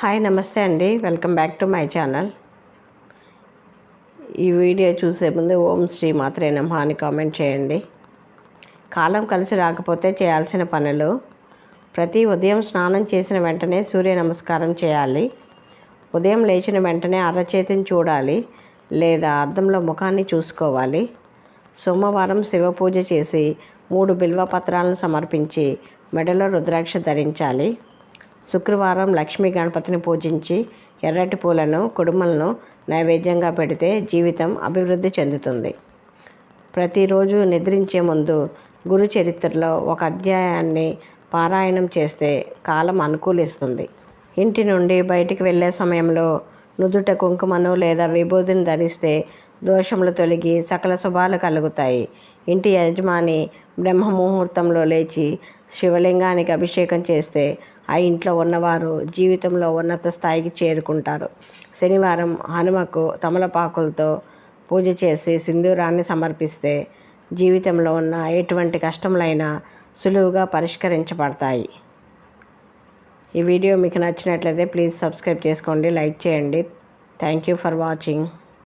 Hi నమస్తే అండి. Welcome back to my channel. ఈ వీడియో చూసే ముందు ఓం శ్రీ మాత్రే నమః అని కామెంట్ చేయండి. కాలం కలిసి రాకపోతే చేయాల్సిన పనులు. ప్రతి ఉదయం స్నానం చేసిన వెంటనే సూర్య నమస్కారం చేయాలి. ఉదయం లేచిన వెంటనే అరచేతిని చూడాలి లేదా అద్దంలో ముఖాన్ని చూసుకోవాలి. సోమవారం శివ పూజ చేసి మూడు బిల్వ పత్రాలను సమర్పించి మెడలో రుద్రాక్ష ధరించాలి. శుక్రవారం లక్ష్మీ గణపతిని పూజించి ఎర్రటి పూలను కుడుమలను నైవేద్యంగా పెడితే జీవితం అభివృద్ధి చెందుతుంది. ప్రతిరోజు నిద్రించే ముందు గురు చరిత్రలో ఒక అధ్యాయాన్ని పారాయణం చేస్తే కాలం అనుకూలిస్తుంది. ఇంటి నుండి బయటికి వెళ్ళే సమయంలో నుదుట కుంకుమను లేదా విభూతిని ధరిస్తే దోషములు తొలగి సకల శుభాలు కలుగుతాయి. ఇంటి యజమాని బ్రహ్మ ముహూర్తంలో లేచి శివలింగానికి అభిషేకం చేస్తే ఆ ఇంట్లో ఉన్నవారు జీవితంలో ఉన్నత స్థాయికి చేరుకుంటారు. శనివారం హనుమకు తమలపాకులతో పూజ చేసి సింధూరాన్ని సమర్పిస్తే జీవితంలో ఉన్న ఎటువంటి కష్టములైనా సులువుగా పరిష్కరించబడతాయి. ఈ వీడియో మీకు నచ్చినట్లయితే ప్లీజ్ సబ్స్క్రైబ్ చేసుకోండి లైక్ చేయండి. Thank you for watching.